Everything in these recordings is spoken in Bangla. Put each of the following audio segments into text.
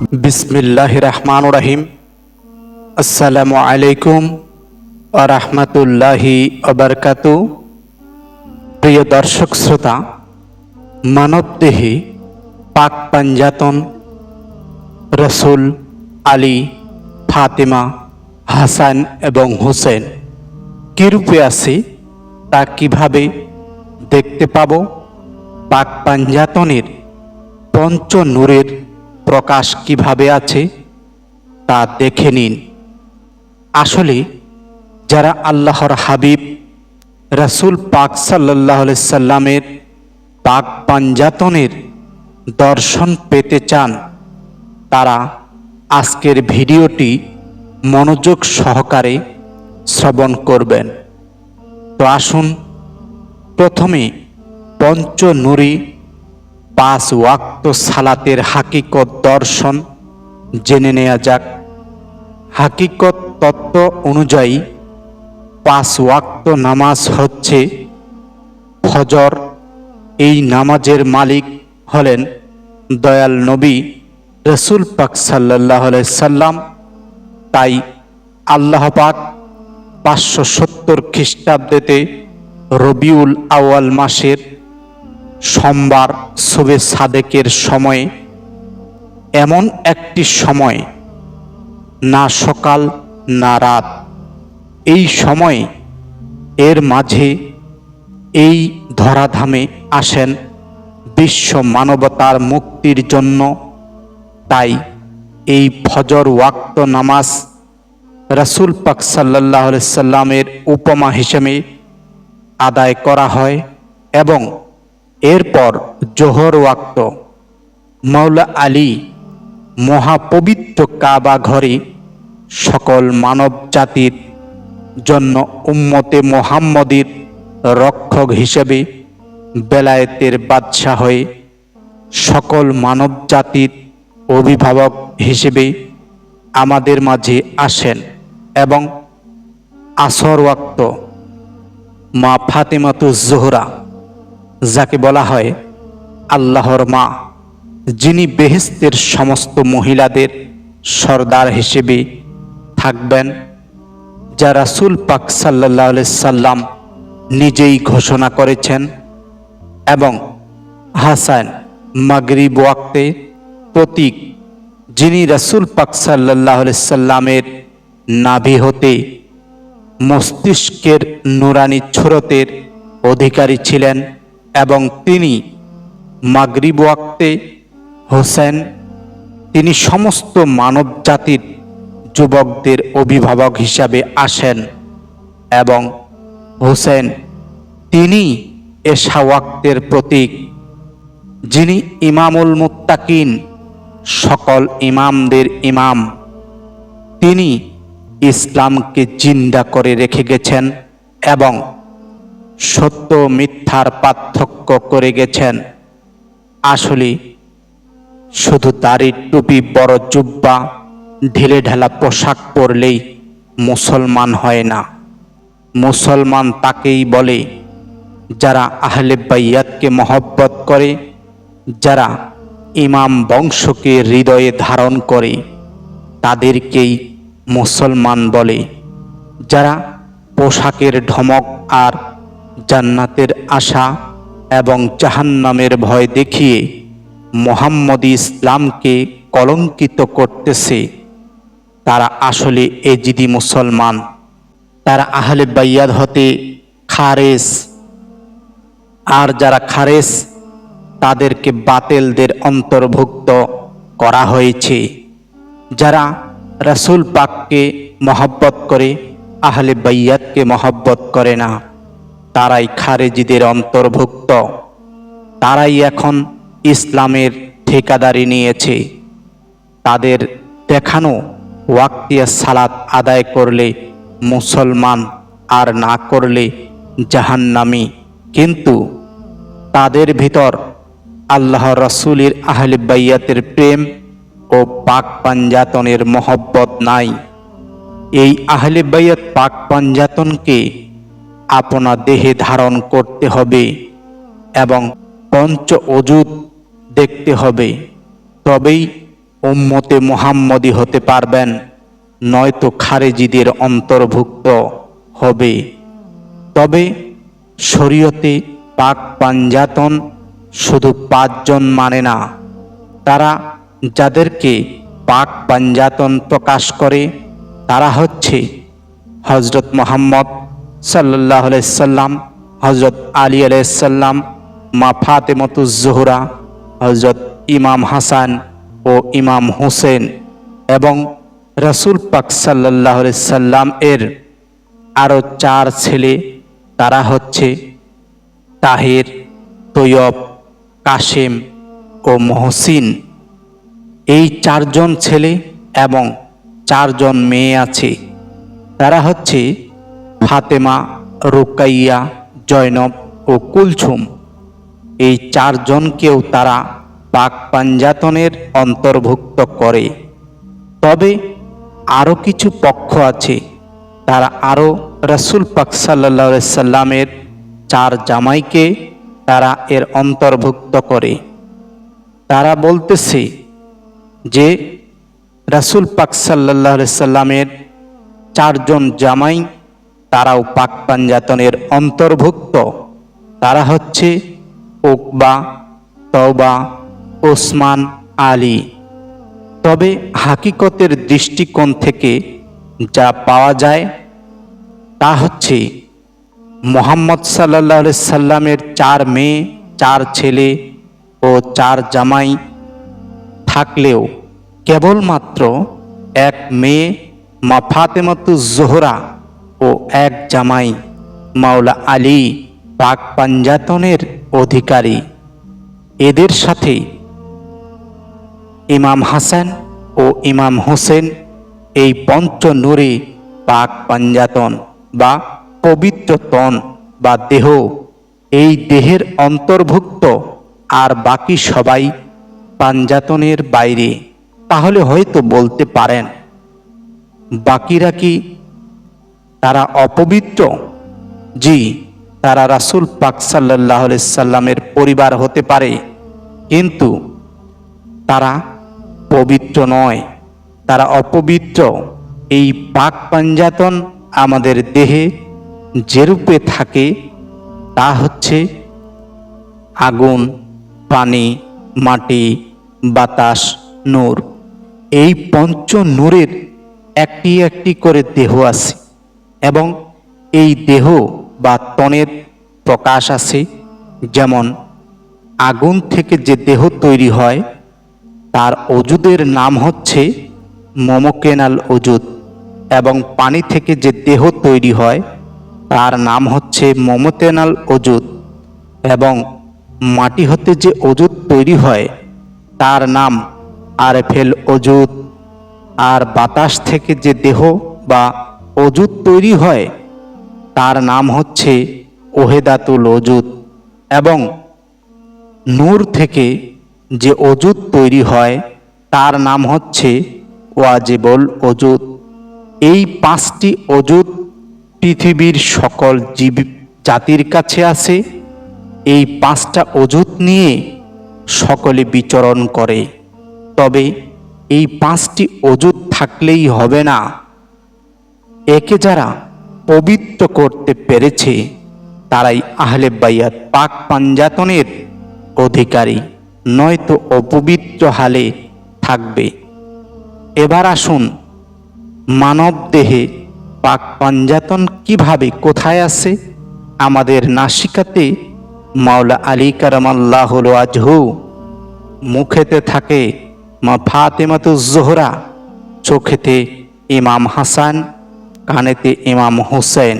বিসমিল্লাহ রহমান রাহিম আসসালামু আলাইকুম আরহামতুল্লাহি অবরকাতু প্রিয় দর্শক শ্রোতা, মানবদেহে পাক পাঞ্জাতন রসুল আলী, ফাতেমা, হাসান এবং হোসেন কীরূপে আছে তা কীভাবে দেখতে পাব? পাক পাঞ্জাতনের পঞ্চ নূরের প্রকাশ কীভাবে আছে, তা দেখে নিন। আসলে, যারা আল্লাহর হাবিব, রাসূল পাক সাল্লাহ সাল্লামের পাক পাঞ্জাতনের দর্শন পেতে চান, তারা আজকের ভিডিওটি মনোযোগ সহকারে শ্রবণ করবেন। তো আসুন, প্রথমে পঞ্চ নুরি পাঁচ ওয়াক্ত সালাতের হাকিকত দর্শন জেনে নেওয়া যাক। হাকিকত তত্ত্ব অনুযায়ী পাঁচ ওয়াক্ত নামাজ হচ্ছে ফজর। এই নামাজের মালিক হলেন দয়াল নবী রসুল পাক সাল্লাহ সাল্লাম। তাই আল্লাহ পাক পাঁচশো সত্তর খ্রিস্টাব্দেতে রবিউল আওয়াল মাসের সোমবার শুভে সাদেকের সময়ে এমন একটি সময়, না সকাল, না রাত। এই সময়ে এর মাঝে এই ধরাধামে আসেন বিশ্ব মানবতার মুক্তির জন্য। তাই এই ফজর ওয়াক্ত নামাজ রাসুল পাক সাল্লাহ সাল্লামের উপমা হিসেবে আদায় করা হয় এবং এরপর জোহর ওয়াক্ত মৌলা আলী মহাপবিত্র কাবা ঘরে সকল মানব জাতির জন্য উম্মতে মোহাম্মদের রক্ষক হিসেবে বেলায়েতের বাদশাহ হয়ে সকল মানব জাতির অভিভাবক হিসেবে আমাদের মাঝে আসেন এবং আসর ওয়াক্ত মা ফাতেমাতু জোহরা যাকে বলা হয় আল্লাহর মা, যিনি বেহেস্তের সমস্ত মহিলাদের সর্দার হিসেবে থাকবেন, যা রাসুল পাক সাল্লাহ সাল্লাম নিজেই ঘোষণা করেছেন এবং হাসান মাগরিব ওয়াক্তে প্রতীক, যিনি রাসুল পাক সাল্লাহ সাল্লামের নাভি হতে মস্তিষ্কের নুরানি ছুরতের অধিকারী ছিলেন। এবং তিনি মাগরিব ওয়াক্তে হোসেন, তিনি সমস্ত মানব জাতির যুবকদের অভিভাবক হিসাবে আসেন এবং হোসেন তিনি এশা ওয়াক্তের প্রতীক, যিনি ইমামুল মুত্তাকিন, সকল ইমামদের ইমাম। তিনি ইসলামকে জিন্দা করে রেখে গেছেন এবং সত্য মিথ্যার পার্থক্য করে গেছেন। আসলে শুধু দাড়ি টুপি, বড় জুব্বা, ঢিলে ঢালা পোশাক পরলেই মুসলমান হয় না। মুসলমান তাকেই বলে যারা আহলে বাইয়াতকে মহব্বত করে, যারা ইমাম বংশকে হৃদয়ে ধারণ করে, তাদেরকেই মুসলমান বলে। যারা পোশাকের ঢমক আর জান্নাতের আশা এবং জাহান্নামের ভয় দেখিয়ে মোহাম্মদ ইসলামকে কলঙ্কিত করতেছে। তারা আসলে এজিদি মুসলমান। তারা আহলে বাইয়াদ হতে খারেস। আর যারা খারেস, তাদেরকে বাতেলদের অন্তর্ভুক্ত করা হয়েছে। যারা রাসুল পাককে মহব্বত করে, আহলে বাইয়াতকে মহব্বত করে না। তারাই খারেজিদের অন্তর্ভুক্ত। তারাই এখন ইসলামের ঠিকাদারি নিয়েছে। তাদের দেখানো ওয়াক্তিয়া সালাত আদায় করলে মুসলমান আর না করলে জাহান্নামি। কিন্তু তাদের ভিতর আল্লাহ রসুলের আহলে বাইয়াতের প্রেম ও পাক পাঞ্জাতনের মহব্বত নাই। এই আহলে বাইয়াত পাক পাঞ্জাতনকে আপনা দেহে ধারণ করতে হবে এবং পঞ্চ অজুদ দেখতে হবে। তবেই উম্মতে মোহাম্মদী হতে পারবেন, নয়তো খারেজিদের অন্তর্ভুক্ত হবে। তবে শরীয়তে পাক পাঞ্জাতন শুধু পাঁচজন মানে না, তারা যাদেরকে পাক পাঞ্জাতন প্রকাশ করে, তারা হচ্ছে হজরত মোহাম্মদ সাল্লাহ সাল্লাম হজরত আলী আলাইসাল্লাম মা ফাতেমতুজ্জোহরা হজরত ইমাম হাসান ও ইমাম হোসেন এবং রসুল পাক সাল্লাহ সাল্লাম এর আরও চার ছেলে, তারা হচ্ছে তাহের, তৈয়ব কাশেম ও মহসিন। এই চারজন ছেলে এবং চারজন মেয়ে আছে। তারা হচ্ছে ফাতেমা, রুকাইয়া, জয়নব ও কুলছুম। এই চারজনকেও তারা পাক পাঞ্জাতনের অন্তর্ভুক্ত করে। তবে আরও কিছু পক্ষ আছে, তারা আরও রসুল পাক সাল্লা সাল্লামের চার জামাইকে তারা এর অন্তর্ভুক্ত করে। তারা বলতেছে যে, রাসুল পাক সাল্লাহ সাল্লামের চারজন জামাই তারাও পাক পাঞ্জাতনের অন্তর্ভুক্ত। তারা হচ্ছে ওকবা তওবা, ওসমান, আলী। তবে হাকিকতের দৃষ্টিকোণ থেকে যা পাওয়া যায়, তা হচ্ছে মোহাম্মদ সাল্লাহ সাল্লামের চার মেয়ে, চার ছেলে ও চার জামাই থাকলেও কেবলমাত্র এক মেয়ে মা ফাতেমাতু জোহরা ও এক জামাই, মাওলা আলী, পাক পাঞ্জাতনের অধিকারী। এদের সাথে ইমাম হাসান ও ইমাম হোসেন এই পঞ্চ নূরে পাক পাঞ্জাতন বা পবিত্র তন বা দেহ। এই দেহের অন্তর্ভুক্ত আর বাকি সবাই পাঞ্জাতনের বাইরে। তাহলে হয়তো বলতে পারেন, বাকিরা কি তারা অপবিত্র। জি, তারা রাসুল পাক সাল্লাহ সাল্লামের পরিবার হতে পারে। কিন্তু তারা পবিত্র নয়। তারা অপবিত্র। এই পাক পাঞ্জাতন আমাদের দেহে যেরূপে থাকে, তা হচ্ছে আগুন, পানি, মাটি, বাতাস, নূর। এই পঞ্চ নূরের একটি একটি করে দেহ আছে। এবং এই দেহ বা তনের প্রকাশ আছে, যেমন আগুন থেকে যে দেহ তৈরি হয়, তার অজুদের নাম হচ্ছে মোমোকেনাল অজুদ এবং পানি থেকে যে দেহ তৈরি হয়, তার নাম হচ্ছে মোমোতেনাল অজুদ এবং মাটি হতে যে অজুদ তৈরি হয়, তার নাম আরফেল অজুদ। আর বাতাস থেকে যে দেহ বা অজুদ তৈরি হয়, তার নাম হচ্ছে ওহেদাতুল অজুদ এবং নূর থেকে যে অজুদ তৈরি হয়, তার নাম হচ্ছে ওয়াজেবল অজুদ এই পাঁচটি অজুদ পৃথিবীর সকল জীব জাতির কাছে আছে। এই পাঁচটা অজুত নিয়ে সকলে বিচরণ করে। তবে এই পাঁচটি অজুত থাকলেই হবে না। একে যারা পবিত্র করতে পেরেছে, তারাই আহলে বাইয়াত পাক পাঞ্জাতনের অধিকারী, নয়তো অপবিত্র হালে থাকবে। এবার আসুন, মানব দেহে পাক পাঞ্জাতন কীভাবে কোথায় আছে? আমাদের নাসিকাতে মাওলা আলী কারামাল্লাহ আজহু মুখেতে থাকে মা ফাতেমাতু জোহরা, চোখেতে ইমাম হাসান কানেতে ইমাম হোসেন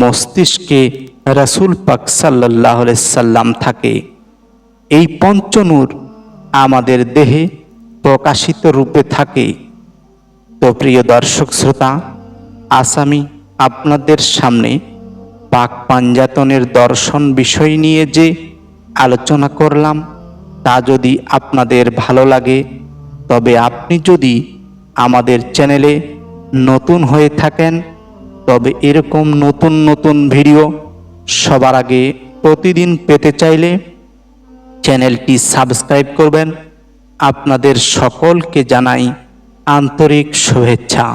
মস্তিষ্কে রসুল পাক সাল্লাহ সাল্লাম থাকে। এই পঞ্চনূর আমাদের দেহে প্রকাশিত রূপে থাকে। তো প্রিয় দর্শক শ্রোতা আসামি আপনাদের সামনে পাক পাঞ্জাতনের দর্শন বিষয় নিয়ে যে আলোচনা করলাম, তা যদি আপনাদের ভালো লাগে, তবে আপনি যদি আমাদের চ্যানেলে নতুন হয়ে থাকেন, তবে এরকম নতুন নতুন ভিডিও সবার আগে প্রতিদিন পেতে চাইলে চ্যানেলটি সাবস্ক্রাইব করবেন। আপনাদের সকলকে জানাই আন্তরিক শুভেচ্ছা।